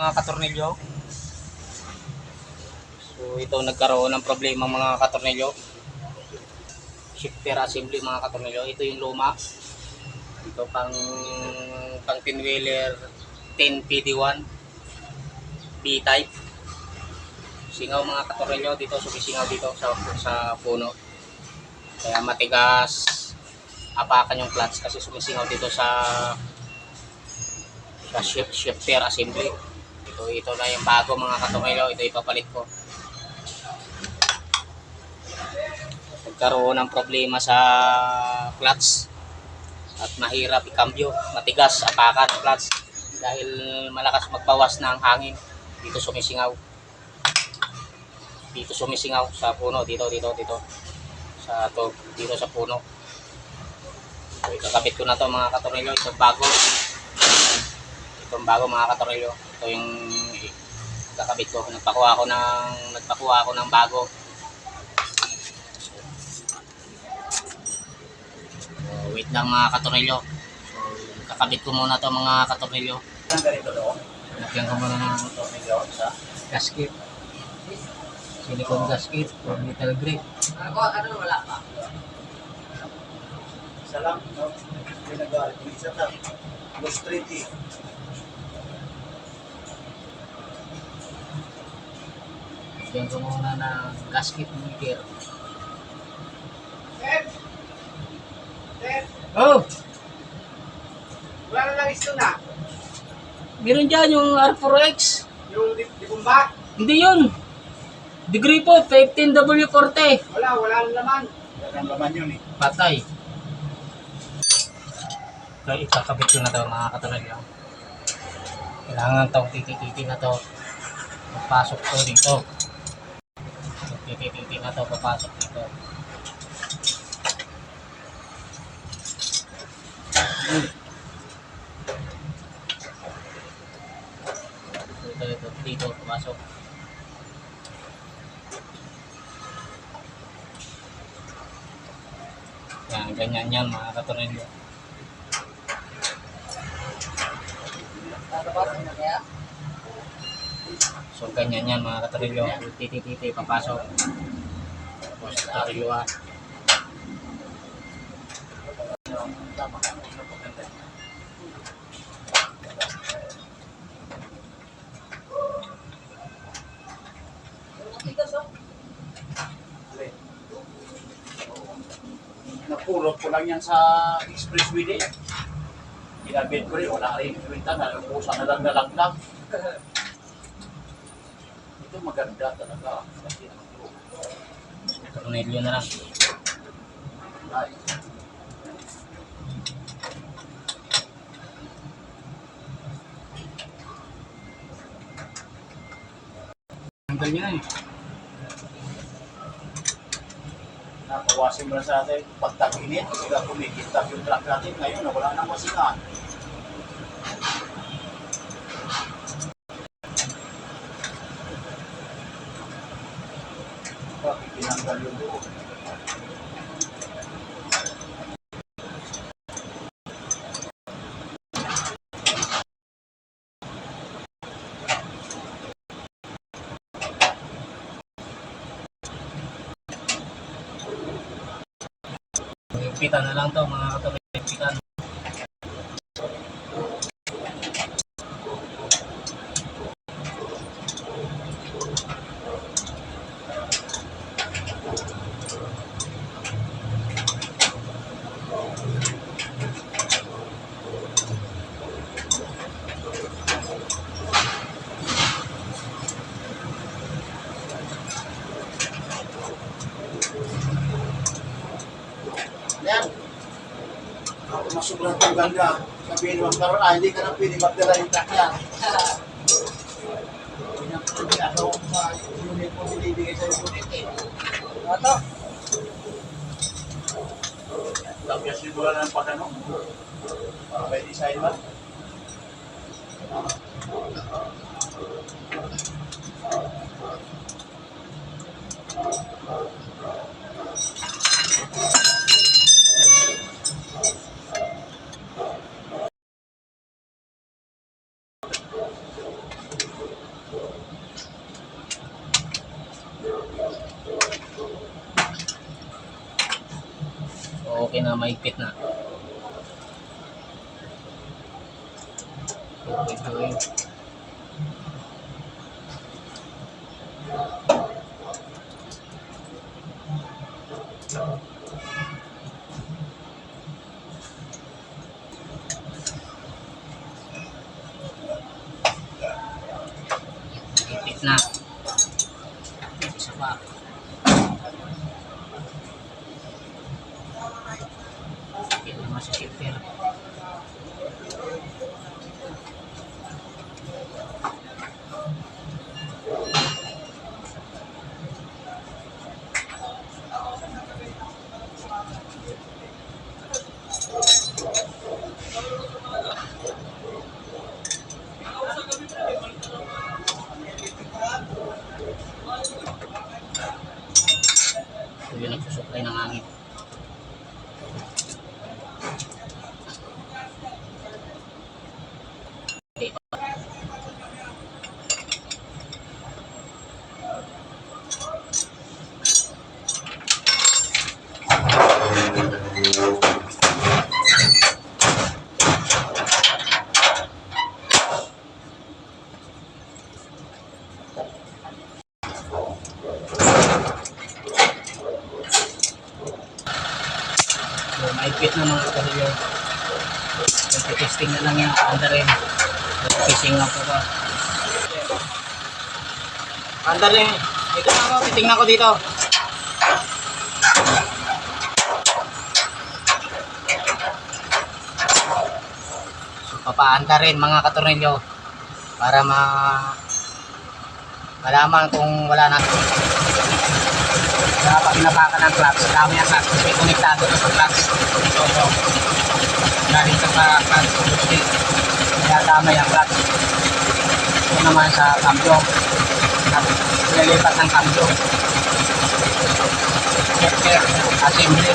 mga katornilyo. So ito nagkaroon ng problema mga katornilyo. Shifter assembly mga katornilyo. Ito yung luma. Ito pang pang pinwheeler 10 PD1 B-type. Singaw mga katornilyo dito sumisingaw dito sa sa puno. Kaya matigas apakan yung clutch kasi sumisingaw dito sa sa shift shifter assembly. Ito ito na yung bago mga katornilyo. Ito ipapalit ko. nagkaroon ng problema sa clutch at mahirap ikambyo, matigas apakan ang clutch dahil malakas magbawas ng hangin. Dito sumisingaw. Dito sumisingaw sa puno. Dito dito dito. Sa to dito sa puno. So, ikakabit ko na to mga katornilyo itong bago. Itong bago mga katornilyo ito yung ikakabit ko nagpakuha ako ng nagpakuha ako ng bago So, wait lang mga katornilyo. So, kakabit ko muna to mga katornilyo. Lagyan ko muna ng sa gasket. Silicone gasket for metal grip. Ako, ano wala pa? isa lang. No? Lang. Los 3D. Lagyan ko muna ng gasket maker. Sir! Sir! Oh! Wala na lang isto na. Meron dyan yung R4X. Yung di, di bumba. Hindi yun. Degree po, 15W40. Wala, wala na naman. Yan ang laman yun eh. Patay. So, ikakabit ko na to mga katornilyo. Kailangan tong titi-titi na to. Papasok to dito. Titi-titi na to, papasok dito. Dito, dito, dito, papasok. Yan, ganyan yan mga katornilyo. Tatapasin na kaya? So ganyan yan mga katarilyo. Titi-titi, papasok. Tapos katarilyo ah. Napulot ko lang yan sa expressway din. Kinabit ko rin. Wala rin kwenta. Nalupusan na lang nalaglag. Ito maganda talaga. Kasi Tornilyo na lang. ay, Ang ganyan eh. Napawasin mo na sa atin. Pag tag-init, sila kumikitap yung truck natin. Ngayon, wala nang masingan. Higpitan na lang to mga katarilyo. Higpitan. Yan. Ako mas sobrang tong ganda. Sabihin mo, pero ah, hindi ka na pwede magdala yung truck yan. Pinapagdala ko sa unit mo binibigay sa unit eh. Ito. Tapos yung wala ng pagano. Para may design ba? Na maigpit na. Ito yun. Ipit na. Isa pa. Ipit naman sa shifter. Ito yung nagsusupply ng hangin. Okay. So, maigpit na mga kapatid. Nagtitesting na lang yan. Anda rin. Nagtitising lang po ba. Anda rin. Ito na ako. Titingnan ko dito. So, papaanda rin mga katornilyo para ma malaman kung wala na pag pinapakan ng clutch, dami ang clutch. Kasi konektado sa clutch. Ito sa clutch. Kasi kaya dami ang clutch. Ito naman sa cambio. Nililipat ng cambio. Check, check. Assembly.